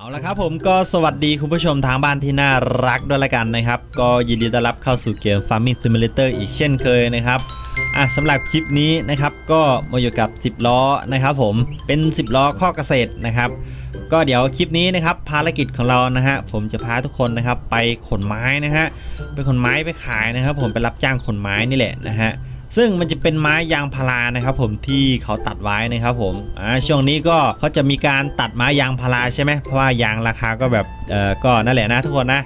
เอาละครับผมก็สวัสดีคุณผู้ชมทางบ้านที่น่ารักด้วยละกันนะครับ ก็ยินดีต้อนรับเข้าสู่เกม Farming Simulator อีกเช่นเคยนะครับอะสำหรับคลิปนี้นะครับก็มาอยู่กับ 10 ล้อนะครับผมเป็น 10 ล้อข้อเกษตรนะครับ ก็เดี๋ยวคลิปนี้นะครับภารกิจของเรานะฮะผมจะพาทุกคนนะครับไปขนไม้นะฮะไปขนไม้ไปขายนะครับ ผมไปรับจ้างขนไม้นี่แหละนะฮะ ซึ่งมันจะเป็นไม้ยางพารานะครับผมที่เขาตัดไว้นะครับผมอ่าช่วงนี้ก็เขาจะมีการตัดไม้ยางพาราใช่ไหมเพราะว่ายางราคาก็แบบเออก็นั่นแหละนะทุกคนนะ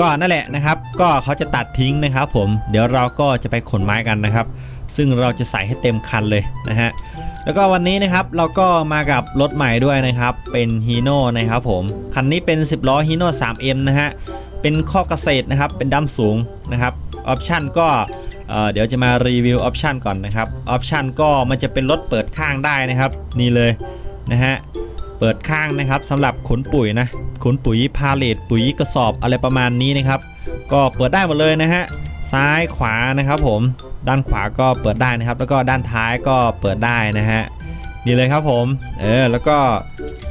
ก็นั่นแหละนะครับ ก็เขาจะตัดทิ้งนะครับผมเดี๋ยวเราก็จะไปขนไม้กันนะครับ ซึ่งเราจะใส่ให้เต็มคันเลยนะฮะแล้วก็วันนี้นะครับเราก็มากับรถใหม่ด้วยนะครับ เป็นฮีโน่นะครับผมคันนี้เป็น 10ล้อฮีโน่ 3M นะฮะเป็นข้อเกษตรนะครับเป็นดั้มสูงนะครับออปชั่นก็ เดี๋ยวจะมารีวิวออปชันก่อนนะครับออปชันก็มันจะเป็นรถเปิดข้างได้นะครับ นี่เลยนะฮะเปิดข้างนะครับสำหรับขนปุ๋ยนะขนปุ๋ยพาเลตปุ๋ยกระสอบอะไรประมาณนี้นะครับ ก็เปิดได้หมดเลยนะฮะซ้ายขวานะครับผมด้านขวาก็เปิดได้นะครับ แล้วก็ด้านท้ายก็เปิดได้นะฮะนี่เลยครับผมเออแล้วก็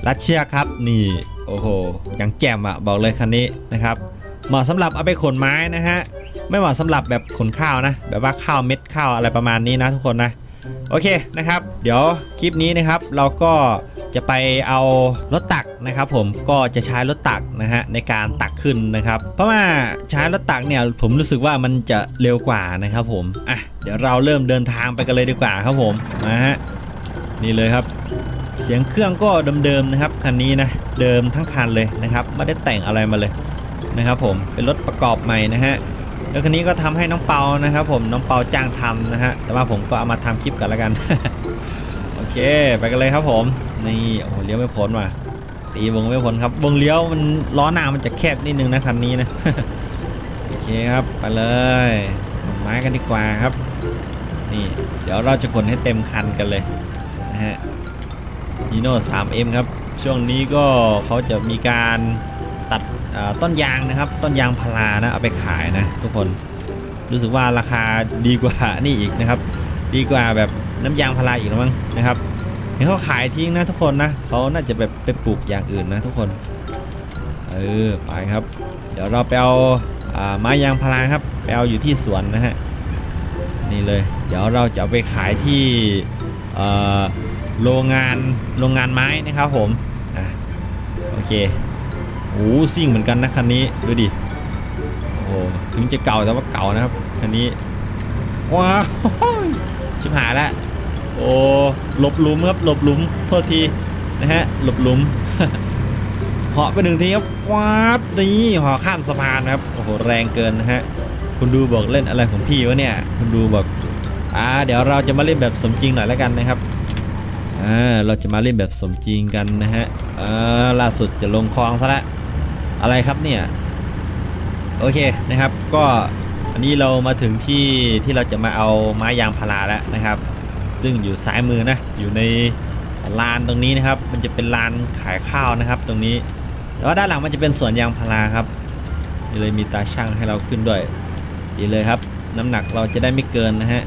รัดเชือกครับนี่โอ้โหอย่างแจ่มอะบอกเลยคันนี้นะครับเหมาะสำหรับเอาไปขนไม้นะฮะ ไม่เหมาะสำหรับแบบขนข้าวนะ แบบว่าข้าวเม็ดข้าวอะไรประมาณนี้นะทุกคนนะโอเคนะครับ เดี๋ยวคลิปนี้นะครับเราก็จะไปเอารถตักนะครับผมก็จะใช้รถตักนะฮะในการตักขึ้นนะครับ เพราะว่าใช้รถตักเนี่ยผมรู้สึกว่ามันจะเร็วกว่านะครับผมอะเดี๋ยวเราเริ่มเดินทางไปกันเลยดีกว่าครับผมมาฮะนี่เลยครับ เสียงเครื่องก็เดิมๆนะครับคันนี้นะเดิมทั้งคันเลยนะครับไม่ได้แต่งอะไรมาเลยนะครับผมเป็นรถประกอบใหม่นะฮะ แล้วคันนี้ก็ทำให้น้องเปานะครับ ผมน้องเปาจ้างทำนะฮะแต่ว่าผมก็เอามาทำคลิปกันแล้วกัน โอเค ไปกันเลยครับผมนี่โอ้เลี้ยวไม่พ้นว่ะตีวงไม่พ้นครับวงเลี้ยวมันล้อหน้ามันจะแคบนิดนึงนะคันนี้นะโอเคครับไปเลยขนไม้กันดีกว่าครับ นี่ เดี๋ยวเราจะขนให้เต็มคันกันเลยนะฮะนีโน่ 3M ครับ ช่วงนี้ก็เขาจะมีการตัด ต้นยางนะครับ ต้นยางพารานะเอาไปขายนะทุกคนรู้สึกว่าราคาดีกว่านี่อีกนะครับ ดีกว่าแบบน้ำยางพาราอีกมั้งนะครับเห็นเขาขายทิ้งนะทุกคนนะเขาน่าจะแบบไปปลูกอย่างอื่นนะทุกคนเออไปครับ เดี๋ยวเราไปเอาไม้ยางพาราครับไปเอาอยู่ที่สวนนะฮะนี่เลย เดี๋ยวเราจะเอาไปขายที่โรงงานโรงงานไม้นะครับผมอะโอเค โอ้ซิ่งเหมือนกันนะคันนี้ดูดิโอ้ถึงจะเก่าแต่ว่าเก่านะครับคันนี้ว้าวชิบหายล้วโอ้หลบหลุมครับหลบหลุมโทษทีนะฮะหลบหลุมเหาะไปหนึ่งทีครับฟาบนี่เหาะข้ามสะพานครับโอ้โหแรงเกินนะฮะคุณดูบอกเล่นอะไรของพี่วะเนี่ยคุณดูบอกอ่าเดี๋ยวเราจะมาเล่นแบบสมจริงหน่อยแล้วกันนะครับอ่าเราจะมาเล่นแบบสมจริงกันนะฮะอ่าล่าสุดจะลงคลองซะละ อะไรครับเนี่ย โอเคนะครับ ก็อันนี้เรามาถึงที่ที่เราจะมาเอาไม้ยางพาราแล้วนะครับ ซึ่งอยู่ซ้ายมือนะอยู่ในลานตรงนี้นะครับ มันจะเป็นลานขายข้าวนะครับ ตรงนี้ แต่ว่าด้านหลังมันจะเป็นสวนยางพาราครับนี่เลยมีตาช่างให้เราขึ้นด้วยดีเลยครับ น้ำหนักเราจะได้ไม่เกินนะฮะ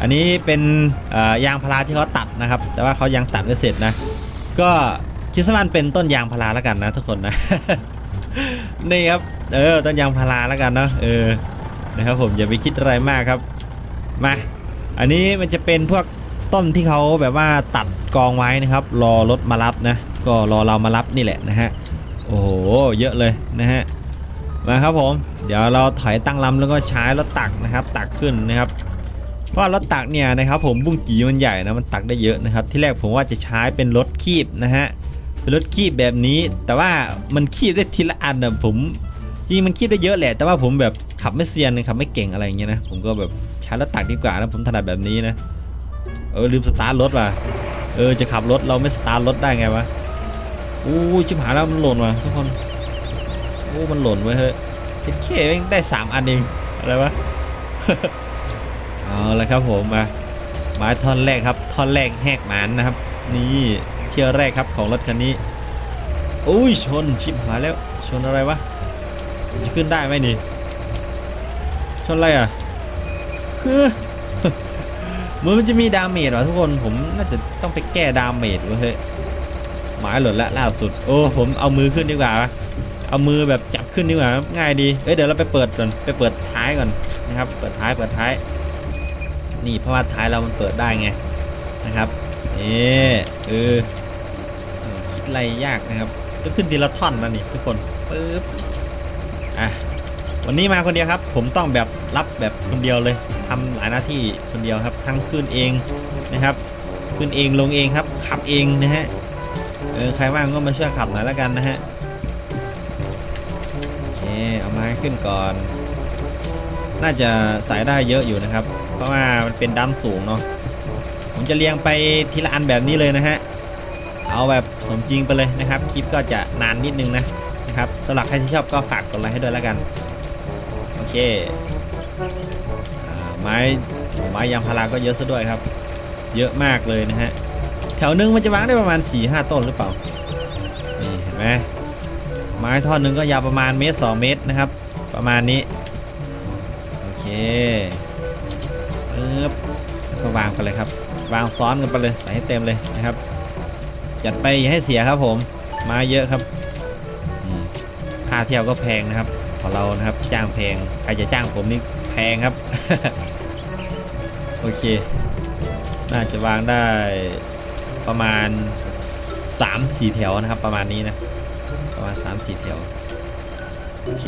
อันนี้เป็นยางพาราที่เขาตัดนะครับ แต่ว่าเขายังตัดไม่เสร็จนะ ก็คิดซะมันเป็นต้นยางพาราแล้วกันนะทุกคนนะ นี่ครับ เออต้นยางพาราแล้วกันเนาะ เออ นะครับผมอย่าไปคิดอะไรมากครับ มา อันนี้มันจะเป็นพวกต้นที่เขาแบบว่าตัดกองไว้นะครับ รอรถมารับนะ ก็รอเรามารับนี่แหละนะฮะ โอ้โห เยอะเลยนะฮะ มาครับผม เดี๋ยวเราถอยตั้งลำแล้วก็ใช้รถตักนะครับ ตักขึ้นนะครับเพราะรถตักเนี่ยนะครับผมบุ้งกีมันใหญ่นะมันตักได้เยอะนะครับที่แรกผมว่าจะใช้เป็นรถคีบนะฮะ เป็นรถคีบแบบนี้ แต่ว่ามันคีบได้ทีละอันนะผมจริงมันคีบได้เยอะแหละ แต่ว่าผมแบบขับไม่เซียนขับไม่เก่งอะไรอย่างเงี้ยนะผมก็แบบใช้รถตักดีกว่านะผมถนัดแบบนี้นะเออลืมสตาร์ทรถว่ะเออจะขับรถเราไม่สตาร์ทรถได้ไงวะอู้ชิบหายแล้วมันหล่นว่ะทุกคนโอ้มันหล่นไว้เฮ้ยเคแม่งได้สามอันเองอะไรวะเอาละครับผมมาไม้ท่อนแรกครับท่อนแรกแหกหมานนะครับ นี่ ที่ยวแรกครับของรถคันนี้อุ้ยชนชิบหายแล้วชนอะไรวะจะขึ้นได้ไหมนี่ชนอะไรอะคือเหมือนมันจะมีดาเมจเหรอทุกคนผมน่าจะต้องไปแก้ดาเมจเว้ยเฮ้ยไม้ไม้หล่นละล่าสุดโอ้ผมเอามือขึ้นดีกว่าเอามือแบบจับขึ้นดีกว่าง่ายดีเอ้ยเดี๋ยวเราไปเปิดก่อนไปเปิดท้ายก่อนนะครับเปิดท้ายเปิดท้าย นี่เพราะว่าท้ายเรามันเปิดได้ไงนะครับเออเออเออ คิดอะไรยากนะครับต้องขึ้นทีละท่อนนะนี่ทุกคนปึ๊บอะวันนี้มาคนเดียวครับ ผมต้องแบบรับแบบคนเดียวเลยทำหลายหน้าที่คนเดียวครับ ทั้งขึ้นเองนะครับ ขึ้นเองลงเองครับ ขับเองนะฮะเออใครว่างก็มาช่วยขับหน่อยแล้วกันนะฮะโอเคเอามาให้ขึ้นก่อน น่าจะใส่ได้เยอะอยู่นะครับ เพราะว่ามันเป็นดั้มสูงเนาะผมจะเรียงไปทีละอันแบบนี้เลยนะฮะ เอาแบบสมจริงไปเลยนะครับ คลิปก็จะนานนิดนึงนะนะครับสำหรับใครที่ชอบก็ฝากกดไลค์ให้ด้วยแล้วกัน โอเคอไม้ไม้ยางพาราก็เยอะซะด้วยครับ เยอะมากเลยนะฮะ แถวนึงมันจะวางได้ประมาณ4-5ต้นหรือเปล่า นี่เห็นไหมไม้ท่อนหนึ่งก็ยาวประมาณเมตร2เมตรนะครับ ประมาณนี้ โอเคปึ๊บแล้วก็วางไปเลยครับ วางซ้อนกันไปเลยใส่ให้เต็มเลยนะครับ จัดไปอย่าให้เสียครับผมม้เยอะครับค่าเที่ยวก็แพงนะครับของเรานะครับจ้างแพงใครจะจ้างผมนี่แพงครับ โอเค น่าจะวางได้ประมาณ 3-4 แถวนะครับ ประมาณนี้นะประมาณ 3-4 แถวโอเค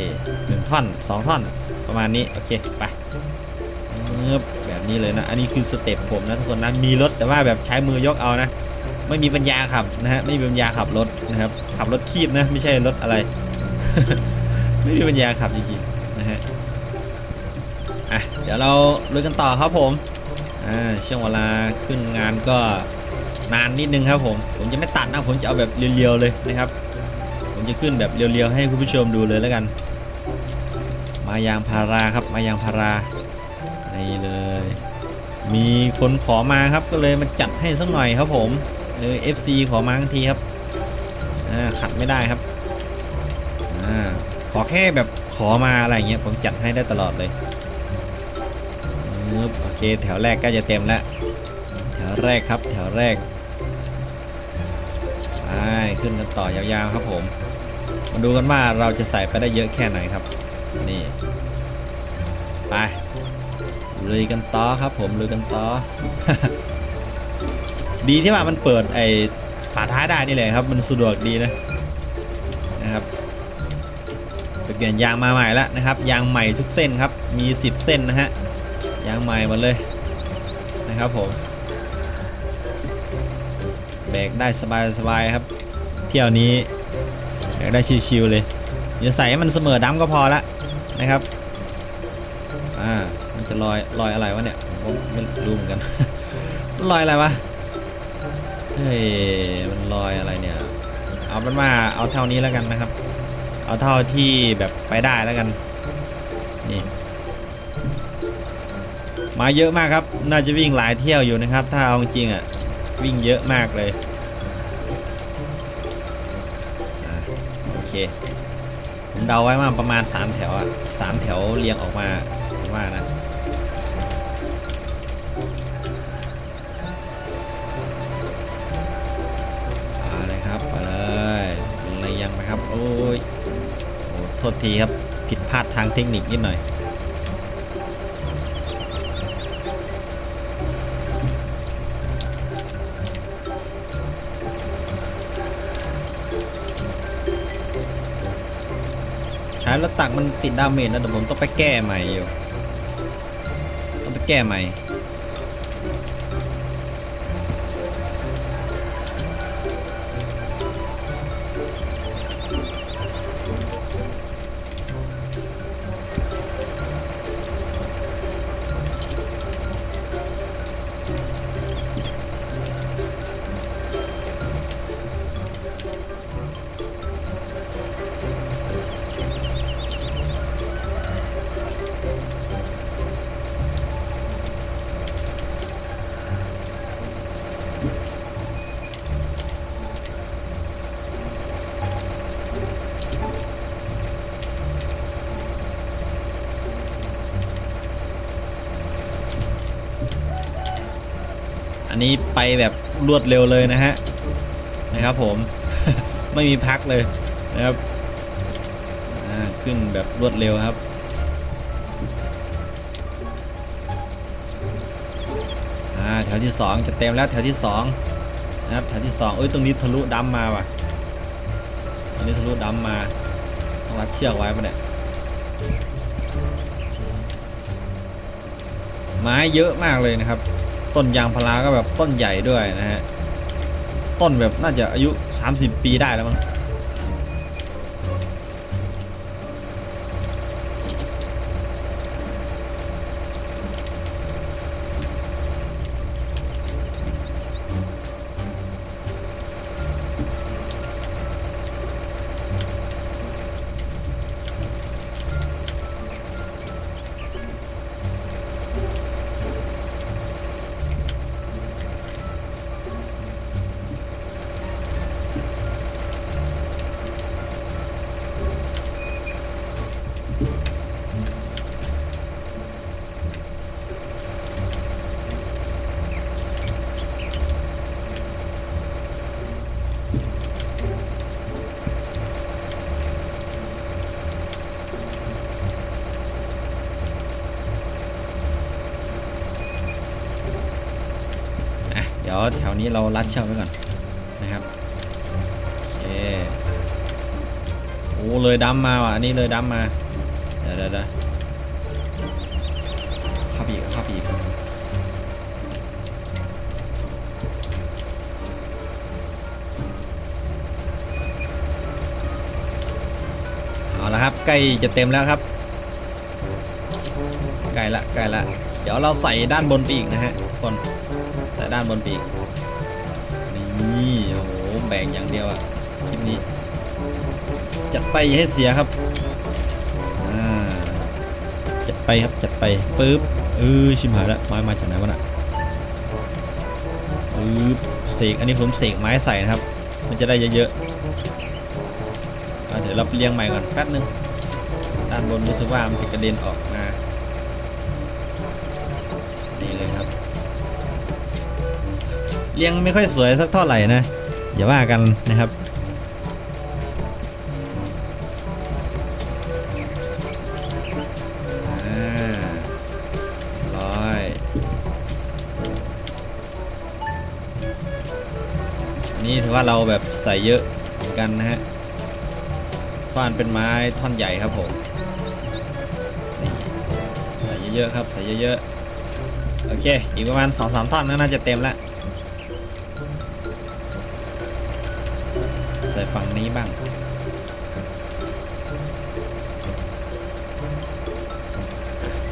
หนึ่งท่อน 2 ท่อนประมาณนี้ โอเค ไปแบบนี้เลยนะ อันนี้คือสเต็ปผมนะทุกคนนะ มีรถแต่ว่าแบบใช้มือยกเอานะ ไม่มีปัญญาขับนะฮะไม่มีปัญญาขับรถนะครับ ขับรถคีบนะไม่ใช่รถอะไร ไม่มีปัญญาขับจริงๆนะฮะอะเดี๋ยวเราลุยกันต่อครับผมอ่าช่วงเวลาขึ้นงานก็นานนิดนึงครับผมผมจะไม่ตัดนะผมจะเอาแบบเรียวๆเลยนะครับ ผมจะขึ้นแบบเรียวๆให้คุณผู้ชมดูเลยแล้วกัน มายางพาราครับมายางพารานี่เลย มีคนขอมาครับก็เลยมาจัดให้สักหน่อยครับผม เออ FC ขอมาทั้งทีครับอ่าขัดไม่ได้ครับอ่าขอแค่แบบขอมาอะไรเงี้ยผมจัดให้ได้ตลอดเลยโอเคแถวแรกก็จะเต็มแล้วแถวแรกครับแถวแรกไปขึ้นกันต่อยาวๆครับผมมาดูกันว่าเราจะใส่ไปได้เยอะแค่ไหนครับนี่ไปลุยกันต่อครับผมลุยกันต่อ ดีที่ว่ามันเปิดไอ้ฝาท้ายได้นี่แหละครับ มันสะดวกดีนะนะครับไปเปลี่ยนยางมาใหม่แล้วนะครับ ยางใหม่ทุกเส้นครับ มี 10 เส้นนะฮะยางใหม่หมดเลยนะครับผมแบกได้สบายๆครับ เที่ยวนี้แบกได้ชิวๆเลยอย่าใส่ให้มันเสมอดำก็พอละนะครับอ่ามันจะลอยลอยอะไรวะเนี่ยผมไม่รู้เหมือนกันมันลอยอะไรวะ เฮ้ย มันลอยอะไรเนี่ย เอาเป็นว่าเอาเท่านี้แล้วกันนะครับ เอาเท่าที่แบบไปได้แล้วกัน นี่ มาเยอะมากครับ น่าจะวิ่งหลายเที่ยวอยู่นะครับ ถ้าเอาจริงอะ วิ่งเยอะมากเลยอโอเค ผมเดาไว้ว่าประมาณ 3 แถวอะสามแถวเรียงออกมาผมว่านะ โทษทีครับ ผิดพลาดทางเทคนิคนิดหน่อยใช้รถตักมันติดดาเมจนะเดี๋ยวผมต้องไปแก้ใหม่อยู่ ต้องไปแก้ใหม่ นนี้ไปแบบรวดเร็วเลยนะฮะนะครับผม ไม่มีพักเลยนะครับขึ้นแบบรวดเร็วครับแถวที่สองจะเต็มแล้วแถวที่สองนะครับแถวที่สองเอ้ยตรงนี้ทะลุดำมาว่ะตรงนี้ทะลุดำมาต้องรัดเชือกไว้ปะเนี่ยไม้เยอะมากเลยนะครับ ต้นยางพาราก็แบบต้นใหญ่ด้วยนะฮะ ต้นแบบน่าจะอายุ 30 ปีได้แล้วมั้ง ดี๋ยวแถวนี้เรารัดเชือกไว้ก่อนนะครับโอเคโอ้เลยดำมาว่ะอันนี้เลยดำมาเดี๋ยวเดี๋ยวเดี๋ยวเข้าไปอีกเข้าไปอีกเอาละครับใกล้จะเต็มแล้วครับใกล้ละใกล้ละเดี๋ยวเราใส่ด้านบนไปอีกนะฮะทุกคน ใส่ด้านบนปีกนี่โอ้โหแบ่งอย่างเดียวอะคลิปนี้ จัดไปให้เสียครับจัดไปครับจัดไปปึ๊บเออชิมหายแล้วไม้มาจากไหนวะน่ะปึ๊บเสกอันนี้ผมเสกไม้ใส่นะครับ มันจะได้เยอะๆเดี๋ยวเราเรียงใหม่ก่อนแป๊บนึงด้านบนรู้สึกว่ามันจะกระเด็นออกมา เลี้ยงไม่ค่อยสวยสักเท่าไหร่นะ อย่าว่ากันนะครับอ่นี่ถือว่าเราแบบใส่เยอะเหมือนกันนะฮะเพรานเป็นไม้ท่อนใหญ่ครับผมนี่ใส่เยอะๆครับใส่เยอะๆโอเค อีกประมาณ 2-3ท่อนก็น่าจะเต็มแล้ว นี้บ้าง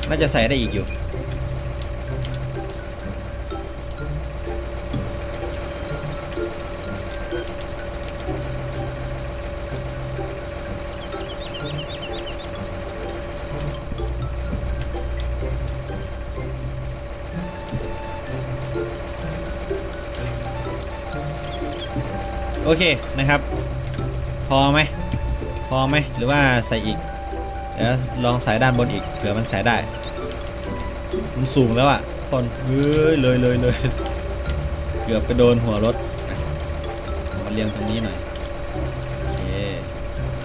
น่าจะใส่ได้อีกอยู่ โอเคนะครับ พอไหมพอไหมหรือว่าใส่อีกเดี๋ยวลองใส่ด้านบนอีกเผื่อมันใส่ได้มันสูงแล้วอะคนเฮ้ยเลยเลยเลยเกือบไปโดนหัวรถมาเรียงตรงนี้หน่อยโอเค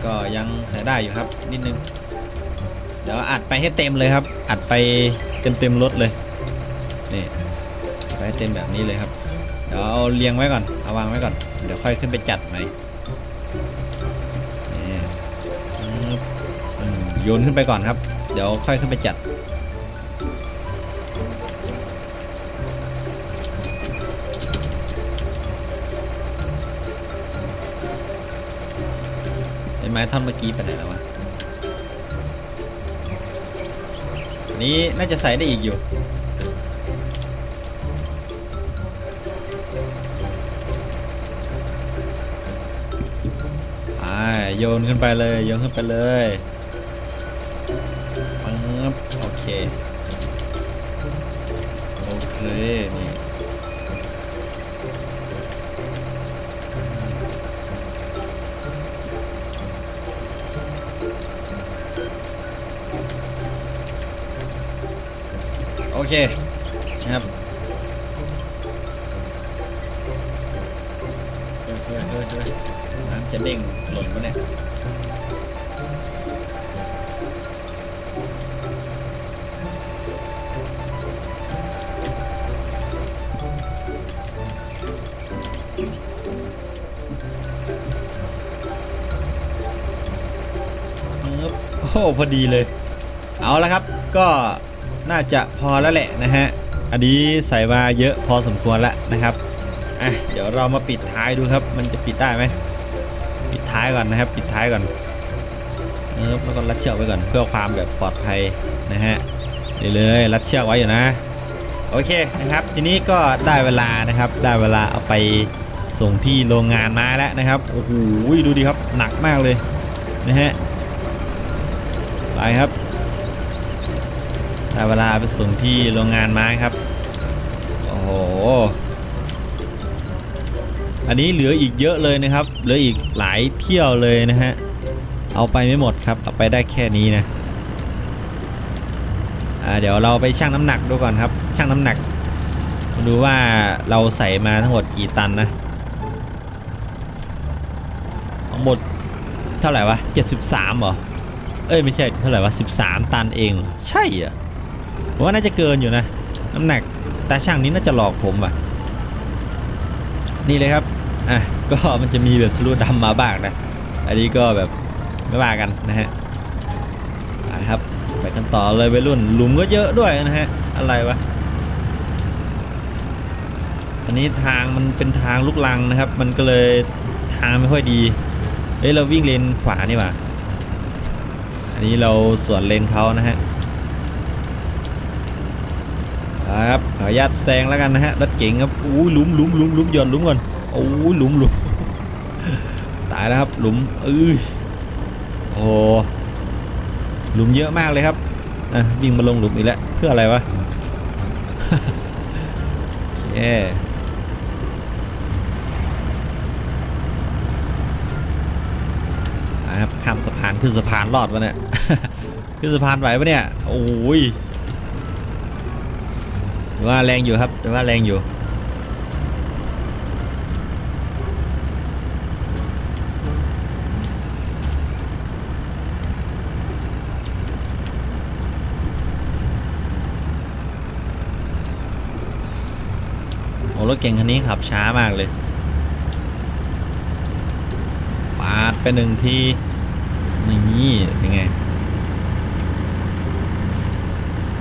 ก็ยังใส่ได้อยู่ครับนิดนึงเดี๋ยวอัดไปให้เต็มเลยครับ อัดไปเต็มเต็มรถเลยนี่ไปให้เต็มแบบนี้เลยครับเดี๋ยวเอาเรียงไว้ก่อนเอาวางไว้ก่อนเดี๋ยวค่อยขึ้นไปจัดใหม่ โยนขึ้นไปก่อนครับ เดี๋ยวค่อยขึ้นไปจัด ไอ้ไม้ท่อนเมื่อกี้ไปไหนแล้ววะนี้น่าจะใส่ได้อีกอยู่อ่าโยนขึ้นไปเลย โยนขึ้นไปเลย โอเคโอเค นี่ โอเค นะครับเฮ้ยเฮ้ยเฮ้ยเฮ้ยน้ำจะเด้งหล่นปะเนี่ย โอ้โหพอดีเลย เอาละครับก็น่าจะพอแล้วแหละนะฮะ อันนี้ใส่มาเยอะพอสมควรแล้วนะครับอะเดี๋ยวเรามาปิดท้ายดูครับ มันจะปิดได้ไหมปิดท้ายก่อนนะครับ ปิดท้ายก่อนเออแล้วก็รัดเชือกไว้ก่อนเพื่อความแบบปลอดภัยนะฮะนี่เลยรัดเชือกไว้อยู่นะ โอเคนะครับ ทีนี้ก็ได้เวลานะครับ ได้เวลาเอาไปส่งที่โรงงานมาแล้วนะครับโอ้โหดูดิครับหนักมากเลยนะฮะ ไปครับได้เวลาไปส่งที่โรงงานไม้ครับ โอ้โห อันนี้เหลืออีกเยอะเลยนะครับ เหลืออีกหลายเที่ยวเลยนะฮะ เอาไปไม่หมดครับ เอาไปได้แค่นี้นะเดี๋ยวเราไปชั่งน้ำหนักดูก่อนครับ ชั่งน้ำหนักดูว่าเราใส่มาทั้งหมดกี่ตันนะ ทั้งหมดเท่าไหร่วะ 73เหรอ เอ้ยไม่ใช่เท่าไหร่วะ13 ตันเองเหรอใช่เหรอผมว่าน่าจะเกินอยู่นะ น้ำหนักตาช่างนี้น่าจะหลอกผมว่ะ นี่เลยครับอะก็มันจะมีแบบทะลุดำมาบ้างนะ อันนี้ก็แบบไม่ว่ากันนะฮะไปครับไปกันต่อเลยไปรุ่นหลุมก็เยอะด้วยนะฮะอะไรวะอันนี้ทางมันเป็นทางลูกลังนะครับ มันก็เลยทางไม่ค่อยดีเอ้ยเราวิ่งเลนขวานี่หว่า นนี้เราสวนเลนเขานะฮะครับขออนุญาตแซงแล้วกันนะฮะรถเก๋งครับอู้หลุมหลุมหลุมหลุมหย่อนหลุมก่อนโอ้หลุมหลุมตายแล้วครับหลุมเอ้ยโอ้หลุมเยอะมากเลยครับอะวิ่งมาลงหลุมอีกแล้วเพื่ออะไรวะโอเค อะครับข้ามสะพานขึ้นสะพานรอดวะเนี่ยขึ้นสะพานไหวปะเนี่ยโอ้ยว่าแรงอยู่ครับว่าแรงอยู่โอ้รถเก่งคันนี้ขับช้ามากเลย ปาด ไปหนึ่งทีนี่เป็นไง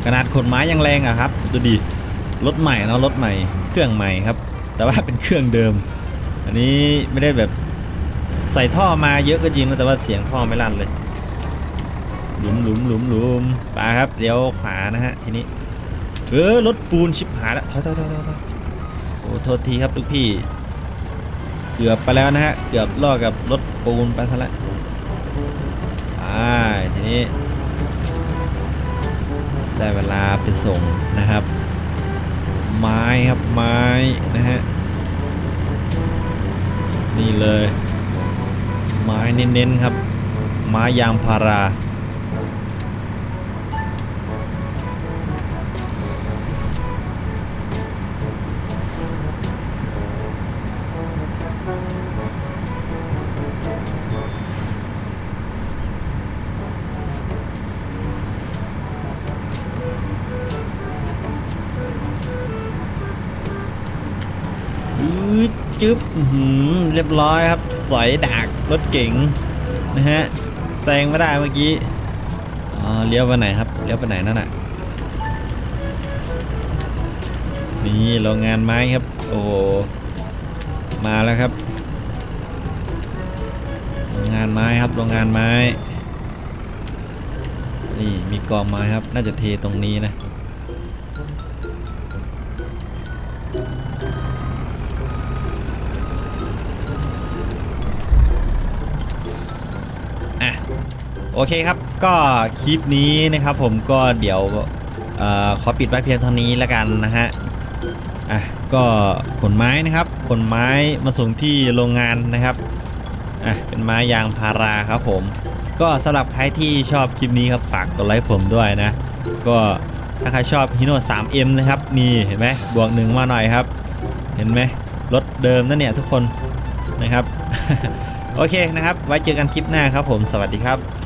ขนาดขนไม้ยังแรงอะครับดูดิรถใหม่เนาะรถใหม่ เครื่องใหม่ครับ แต่ว่าเป็นเครื่องเดิม อันนี้ไม่ได้แบบใส่ท่อมาเยอะก็จริงนะแต่ว่าเสียงท่อไม่ลั่นเลยหลุมหลุมหลุมหลุมไปครับเดี๋ยวขวานะฮะทีนี้เออรถปูนชิบหายแล้วถอยถอยถอยถอยโอ้โทษทีครับลูกพี่ กือบไปแล้วนะฮะ เกือบล่อกับรถปูนไปซะแล้วอ่าทีนี้ ได้เวลาไปส่งนะครับ ไม้ครับไม้นะฮะ นี่เลย ไม้เน้นๆครับ ไม้ยางพารา จึ๊บเรียบร้อยครับสอยดักรถเก๋งนะฮะแซงไม่ได้เมื่อกี้เลี้ยวไปไหนครับเลี้ยวไปไหนนั่นน่ะนี่โรงงานไม้ครับ โอ้โหมาแล้วครับโรงงานไม้ครับโรงงานไม้นี่มีกองไม้ครับ น่าจะเทตรงนี้นะ โอเคครับก็คลิปนี้นะครับผมก็เดี๋ยวออขอปิดไว้เพียงเท่านี้แล้วกันนะฮะอะก็ขนไม้นะครับขนไม้มาส่งที่โรงงานนะครับอะเป็นไม้ยางพาราครับผม ก็สำหรับใครที่ชอบคลิปนี้ครับฝากกดไลค์ผมด้วยนะ ก็ถ้าใครชอบฮิโน่ 3M นะครับนี่เห็นไหมบวกหนึ่งมาหน่อยครับ เห็นไหมรถเดิมนั่นเนี่ยทุกคนนะครับ โอเคนะครับ ไว้เจอกันคลิปหน้าครับผมสวัสดีครับ